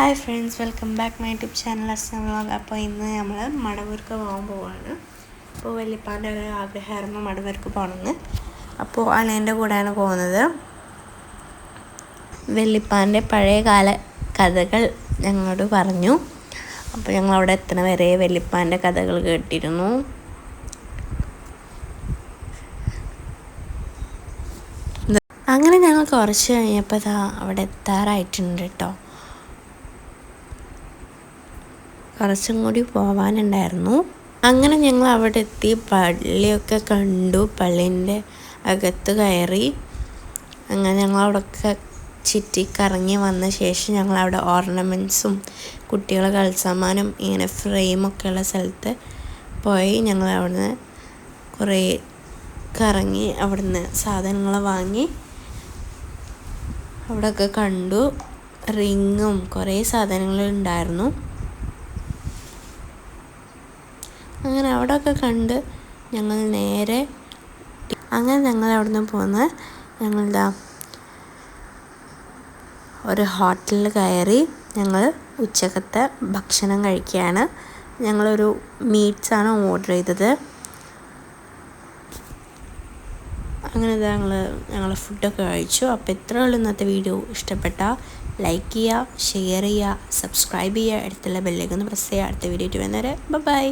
Hi friends welcome back my YouTube channel Assam vlog അപ്പോൾ ഇന്ന് നമ്മൾ മടവൂർക്ക് പോകാൻ പോവാണ്. അപ്പോൾ വല്യപ്പാന്റെ ഒരു ആഗ്രഹമായിരുന്നു മടവൂർക്ക് പോകണമെന്ന് അപ്പോൾ അലേന്റെ കൂടെയാണ് പോകുന്നത്. വല്യപ്പാന്റെ പഴയകാല കഥകൾ ഞങ്ങളോട് പറഞ്ഞു. അപ്പോൾ ഞങ്ങൾ അവിടെ എത്തണ വരെ വല്യപ്പാന്റെ കഥകൾ കേട്ടിരുന്നു. അങ്ങനെ ഞങ്ങൾ കുറച്ച് കഴിഞ്ഞപ്പോൾ അവിടെ എത്താറായിട്ടുണ്ട് കേട്ടോ കുറച്ചും കൂടി പോവാനുണ്ടായിരുന്നു. അങ്ങനെ ഞങ്ങൾ അവിടെ എത്തി പള്ളിയൊക്കെ കണ്ടു പള്ളീന്റെ അകത്ത് കയറി. അങ്ങനെ ഞങ്ങൾ അവിടെയൊക്കെ ചുറ്റി കറങ്ങി വന്ന ശേഷം ഞങ്ങൾ അവിടെ ഓർണമെന്റ്സും കുട്ടികളെ കളിസാമാനും ഇങ്ങനെ ഫ്രെയിമൊക്കെ ഉള്ള സ്ഥലത്ത് പോയി ഞങ്ങൾ അവിടുന്ന് കുറേ കറങ്ങി അവിടുന്ന് സാധനങ്ങൾ വാങ്ങി അവിടെയൊക്കെ കണ്ടു. റിങ്ങും കുറേ സാധനങ്ങൾ ഉണ്ടായിരുന്നു. അവിടെയൊക്കെ കണ്ട് ഞങ്ങൾ നേരെ അങ്ങനെ ഞങ്ങൾ അവിടെ നിന്ന് പോന്ന് ഞങ്ങളുടെ ഒരു ഹോട്ടലിൽ കയറി ഞങ്ങൾ ഉച്ചക്കത്തെ ഭക്ഷണം കഴിക്കുകയാണ്. ഞങ്ങളൊരു മീറ്റ്സാണ് ഓർഡർ ചെയ്തത്. അങ്ങനെ ഞങ്ങൾ ഞങ്ങൾ ഫുഡൊക്കെ കഴിച്ചു. അപ്പോൾ എത്ര ഉള്ളൂ ഇന്നത്തെ വീഡിയോ. ഇഷ്ടപ്പെട്ട ലൈക്ക് ചെയ്യുക ഷെയർ ചെയ്യുക സബ്സ്ക്രൈബ് ചെയ്യുക അടുത്തുള്ള ബെല്ലേക്ക് ഒന്ന് പ്രസ് ചെയ്യുക. അടുത്ത വീഡിയോ വരുന്നവരെ ബൈ.